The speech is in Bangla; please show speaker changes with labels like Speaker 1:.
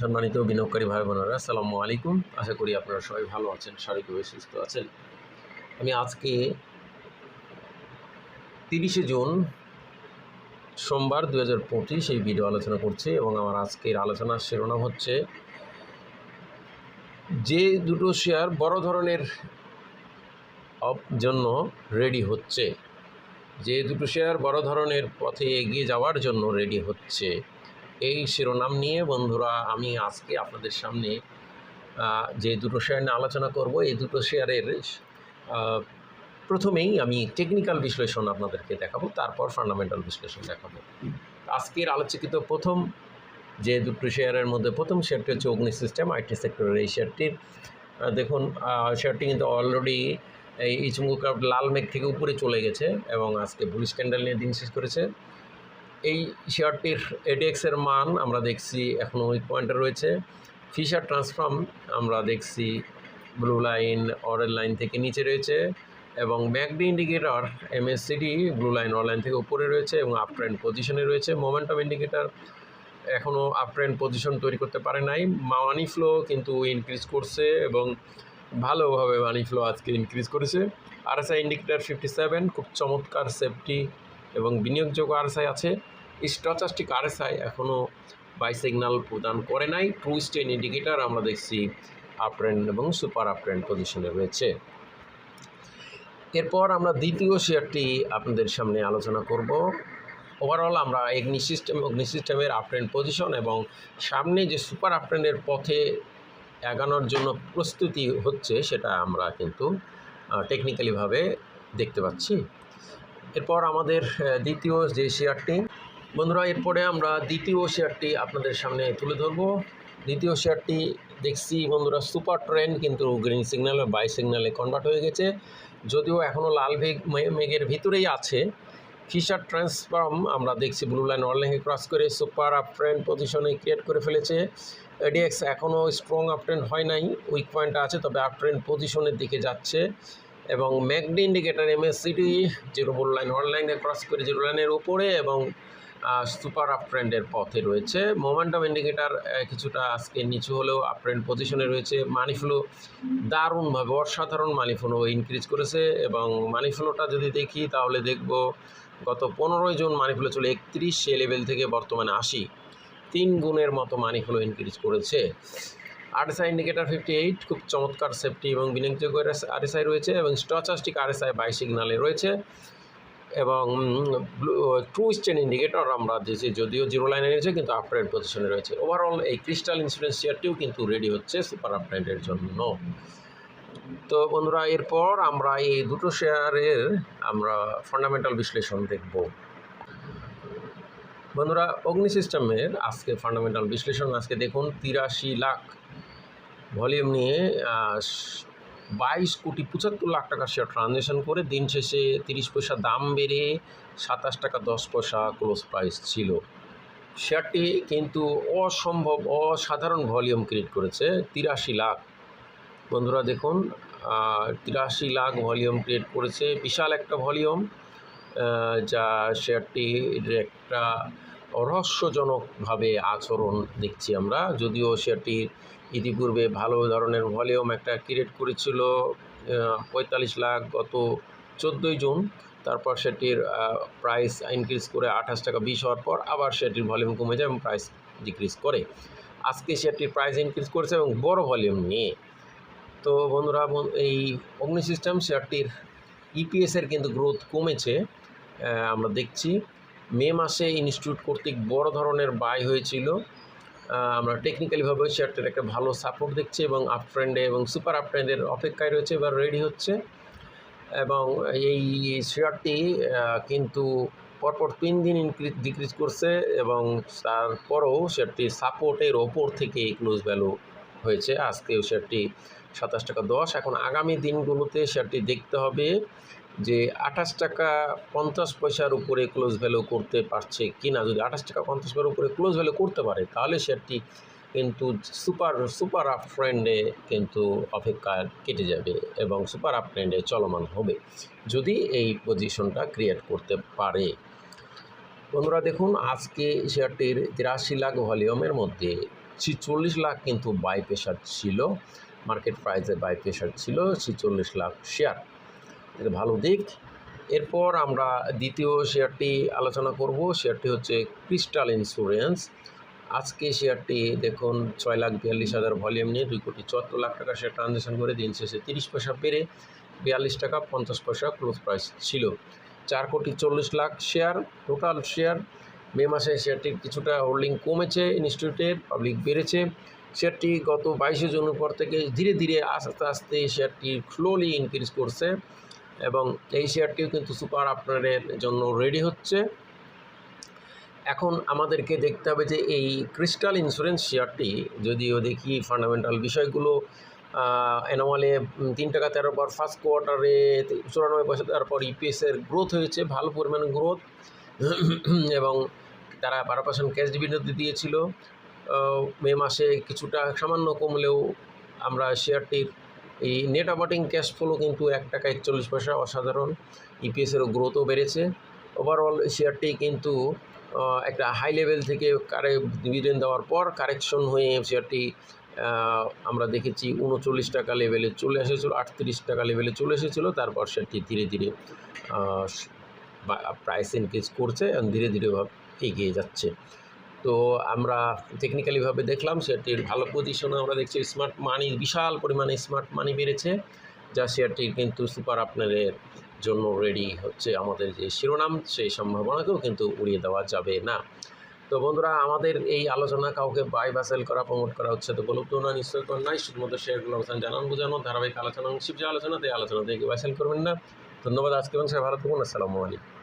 Speaker 1: সম্মানিত বিনিয়োগকারী ভাই বোনেরা আসসালামু আলাইকুম। আশা করি আপনারা সবাই ভালো আছেন শারীরিকভাবে সুস্থ আছেন। আমি আজকে তিরিশে জুন, সোমবার দু হাজার পঁচিশ এই ভিডিও আলোচনা করছি এবং আমার আজকের আলোচনার শিরোনাম হচ্ছে, যে দুটো শেয়ার বড় ধরনের জন্য রেডি হচ্ছে, যে দুটো শেয়ার বড় ধরনের পথে এগিয়ে যাওয়ার জন্য রেডি হচ্ছে এই শিরোনাম নিয়ে বন্ধুরা, আমি আজকে আপনাদের সামনে যে দুটো শেয়ার নিয়ে আলোচনা করব, এই দুটো শেয়ারের প্রথমেই আমি টেকনিক্যাল বিশ্লেষণ আপনাদেরকে দেখাবো, তারপর ফান্ডামেন্টাল বিশ্লেষণ দেখাবো। আজকের আলোচিত প্রথম যে দুটো শেয়ারের মধ্যে প্রথম শেয়ারটি হচ্ছে অগ্নি সিস্টেম আইটি সেক্টরের এই শেয়ারটির দেখুন শেয়ারটি কিন্তু অলরেডি এই ইচমুক লাল মেঘ থেকে উপরে চলে গেছে এবং আজকে বুলিশ ক্যান্ডেল নিয়ে দিন শেষ করেছে। এই শেয়ারটির এডিএক্সের মান আমরা দেখছি এখনও উইক পয়েন্টে রয়েছে। ফিশার ট্রান্সফর্ম আমরা দেখছি ব্লু লাইন অরেল লাইন থেকে নিচে রয়েছে এবং MACD indicator MSCD blue line or line থেকে উপরে রয়েছে এবং আপ ট্রেন্ড পজিশনে রয়েছে। মোমেন্টাম ইন্ডিকেটর এখনও আপ ট্রেন্ড পজিশন তৈরি করতে পারে নাই। মানি ফ্লো কিন্তু ইনক্রিজ করছে এবং ভালোভাবে মানি ফ্লো আজকে ইনক্রিজ করেছে। আরএসআই ইন্ডিকেটর ফিফটি সেভেন খুব চমৎকার সেফটি এবং বিনিয়োগযোগ্য আরএসআই আছে। স্টচাস্টিক আরএসআই এখনও বাই সিগন্যাল প্রদান করে নাই। ট্রু স্টেন ইন্ডিকেটর আমরা দেখছি আপ ট্রেন্ড এবং সুপার আপ ট্রেন্ড পজিশনে রয়েছে। এরপর আমরা দ্বিতীয় শেয়ারটি আপনাদের সামনে আলোচনা করব। ওভারঅল আমরা অগ্নি সিস্টেম অগ্নি সিস্টেমের আপট্রেন্ড পজিশন এবং সামনে যে সুপার আপট্রেন্ডের পথে এগানোর জন্য প্রস্তুতি হচ্ছে সেটা আমরা কিন্তু টেকনিক্যালিভাবে দেখতে পাচ্ছি। এরপর আমাদের দ্বিতীয় যে শেয়ারটি বন্ধুরা এরপরে আমরা দ্বিতীয় শেয়ারটি আপনাদের সামনে তুলে ধরবো। দ্বিতীয় শেয়ারটি দেখছি, বন্ধুরা সুপার ট্রেন কিন্তু গ্রিন সিগন্যাল বাই সিগন্যালে কনভার্ট হয়ে গেছে। যদিও এখনও লাল মে- মেঘের ভিতরেই আছে। ফিশার ট্রান্সফর্ম আমরা দেখছি ব্লু লাইন অনলাইনে ক্রস করে সুপার আপ ট্রেন্ড পজিশনে ক্রিয়েট করে ফেলেছে। এডিএক্স এখনও স্ট্রং আপ ট্রেন্ড হয় নাই উইক পয়েন্ট আছে, তবে আপ ট্রেন্ড পজিশনের দিকে যাচ্ছে। এবং MACD indicator MSCD zero blue line অনলাইনে ক্রস করে জিরো লাইনের উপরে এবং সুপার আপ ট্রেন্ডের পথে রয়েছে। মোমেন্টাম ইন্ডিকেটার কিছুটা আজকে নিচু হলেও আপ ট্রেন্ড পজিশনে রয়েছে। মানি ফ্লো দারুণভাবে, অসাধারণ মানি ফ্লো ইনক্রিজ করেছে এবং মানি ফ্লোটা যদি দেখি তাহলে দেখব গত পনেরোই জুন মানি ফ্লো ছিল একত্রিশ লেভেল থেকে বর্তমানে আশি। তিন গুণের মতো মানি ফ্লো ইনক্রিজ করেছে। আরএসআই ইন্ডিকেটার ফিফটি এইট খুব চমৎকার সেফটি এবং বিনিয়োগযোগ্য আরএসআই রয়েছে এবং স্টচাস্টিক আরএসআই বাই সিগনালে রয়েছে এবং ট্রু স্টেন ইন্ডিকেটর আমরা দিয়েছি যদিও জিরো লাইনে রয়েছে কিন্তু আপট্রেন্ড পজিশনে রয়েছে। ওভারঅল এই ক্রিস্টাল ইন্স্যুরেন্স শেয়ারটিও কিন্তু রেডি হচ্ছে সুপার আপট্রেন্ডের জন্য। তো বন্ধুরা, এরপর আমরা এই দুটো শেয়ারের আমরা ফান্ডামেন্টাল বিশ্লেষণ দেখব। বন্ধুরা, অগ্নি সিস্টেমের আজকে ফান্ডামেন্টাল বিশ্লেষণ, আজকে দেখুন তিরাশি লাখ ভলিউম নিয়ে বাইশ কোটি পঁচাত্তর লাখ টাকার শেয়ার ট্রানজ্যাকশন করে দিন শেষে তিরিশ পয়সা দাম বেড়ে সাতাশ টাকা দশ পয়সা ক্লোজ প্রাইস ছিল। শেয়ারটি কিন্তু অসম্ভব, অসাধারণ ভলিউম ক্রিয়েট করেছে, তিরাশি লাখ। বন্ধুরা দেখুন তিরাশি লাখ ভলিউম ক্রিয়েট করেছে, বিশাল একটা ভলিউম যা শেয়ারটির একটা রহস্যজনকভাবে আচরণ দেখছি আমরা। যদিও শেয়ারটি ইতিপূর্বে ভালো ধরনের ভলিউম একটা ক্রিয়েট করেছিল পঁয়তাল্লিশ লাখ গত চোদ্দোই জুন। তারপর সেটির প্রাইস ইনক্রিজ করে আঠাশ টাকা বিশ হওয়ার পর আবার সেটির ভলিউম কমে যায় এবং প্রাইস ডিক্রিজ করে। আজকে শেয়ারটির প্রাইস ইনক্রিজ করেছে এবং বড় ভলিউম নিয়ে। তো বন্ধুরা এই অগ্নি সিস্টেম শেয়ারটির ইপিএসের কিন্তু গ্রোথ কমেছে। আমরা দেখছি, মে মাসে ইনস্টিটিউট কর্তৃক বড় ধরনের বাই হয়েছিল। আমরা টেকনিক্যালিভাবে শেয়ারটির একটা ভালো সাপোর্ট দেখছি এবং আপ ট্রেন্ডে এবং সুপার আপ ট্রেন্ডের অপেক্ষায় রয়েছে। এবার রেডি হচ্ছে। এবং এই শেয়ারটি কিন্তু পরপর তিন দিন ইনক্রিজ ডিক্রিজ করছে এবং তারপরেও শেয়ারটি সাপোর্টের ওপর থেকে ক্লোজ ভ্যালু হয়েছে। আজকেও শেয়ারটি সাতাশ টাকা দশ। এখন আগামী দিনগুলোতে শেয়ারটি দেখতে হবে। যে আঠাশ টাকা পঞ্চাশ পয়সার উপরে ক্লোজ ভ্যালু করতে পারছে কি না যদি আঠাশ টাকা পঞ্চাশ পয়সার উপরে ক্লোজ ভ্যালু করতে পারে, তাহলে শেয়ারটি কিন্তু সুপার সুপার আপ ট্রেন্ডে কিন্তু অপেক্ষা কেটে যাবে এবং সুপার আপ ট্রেন্ডে চলমান হবে। যদি এই পজিশনটা ক্রিয়েট করতে পারে। বন্ধুরা, দেখুন, আজকে শেয়ারটির তিরাশি লাখ ভলিউমের মধ্যে ছিচল্লিশ লাখ কিন্তু বাই প্রেশার ছিল মার্কেট প্রাইসে বাই প্রেশার ছিল ছিচল্লিশ লাখ শেয়ার এটা ভালো দিক। এরপর আমরা দ্বিতীয় শেয়ারটি আলোচনা করব। শেয়ারটি হচ্ছে ক্রিস্টাল ইন্স্যুরেন্স। আজকে শেয়ারটি দেখুন, ছয় লাখ বিয়াল্লিশ হাজার ভলিউম নিয়ে দুই কোটি চুয়াত্তর লাখ টাকা শেয়ার ট্রানজ্যাকশন করে দিন শেষে তিরিশ পয়সা বেড়ে বিয়াল্লিশ টাকা পঞ্চাশ পয়সা ক্লোজ প্রাইস ছিল। চার কোটি চল্লিশ lakh share total share May মাসে শেয়ারটির কিছুটা হোল্ডিং কমেছে ইনস্টিটিউটের পাবলিক বেড়েছে। শেয়ারটি গত বাইশে জুনের পর থেকে ধীরে ধীরে আস্তে আস্তে শেয়ারটি স্লোলি ইনক্রিজ করছে। এবং এই শেয়ারটিও কিন্তু সুপার আপনারের জন্য রেডি হচ্ছে। এখন আমাদেরকে দেখতে হবে যে এই ক্রিস্টাল ইন্স্যুরেন্স শেয়ারটি, যদিও দেখি ফান্ডামেন্টাল বিষয়গুলো অ্যানোয়ালে তিন টাকা তেরো পর ফার্স্ট কোয়ার্টারে চুরানব্বই পয়সা তারপর ইপিএসের গ্রোথ হয়েছে, ভালো পরিমাণ গ্রোথ এবং তারা বারো পার্সেন্ট ক্যাশ ডিভিডেন্ড দিয়েছিল। মে মাসে কিছুটা সামান্য কমলেও আমরা শেয়ারটির এই নেট অপারেটিং ক্যাশ ফ্লো কিন্তু এক টাকা একচল্লিশ পয়সা অসাধারণ। ইপিএসেরও গ্রোথও বেড়েছে। ওভারঅল শেয়ারটি কিন্তু একটা হাই লেভেল থেকে কারে ডিভিডেন্ড দেওয়ার পর কারেকশন হয়ে শেয়ারটি আমরা দেখেছি উনচল্লিশ টাকা লেভেলে চলে এসেছিল, আটত্রিশ টাকা লেভেলে চলে এসেছিল, তারপর সেটি ধীরে ধীরে প্রাইস ইনক্রিজ করছে এবং ধীরে ধীরে এগিয়ে যাচ্ছে। তো আমরা টেকনিক্যালিভাবে দেখলাম সেটির ভালো পজিশনে আমরা দেখছি স্মার্ট মানি বিশাল পরিমাণে স্মার্ট মানি বেড়েছে, যা শেয়ারটি কিন্তু সুপার আপনারের জন্য রেডি হচ্ছে আমাদের যে শিরোনাম, সেই সম্ভাবনাকেও কিন্তু উড়িয়ে দেওয়া যাবে না। তো বন্ধুরা, আমাদের এই আলোচনা কাউকে বাই বা সেল করা প্রমোট করা হচ্ছে তো উপলব্ধ না নিশ্চয় কর নাই। শুধুমাত্র শেয়ারগুলো অবস্থান জানান, বোঝানো, ধারাবাহিক আলোচনা অংশীপ যে আলোচনা এই আলোচনা থেকে বাই সেল করবেন না। ধন্যবাদ আজকে এবং সবাই ভালো আসসালামু আলাইকুম।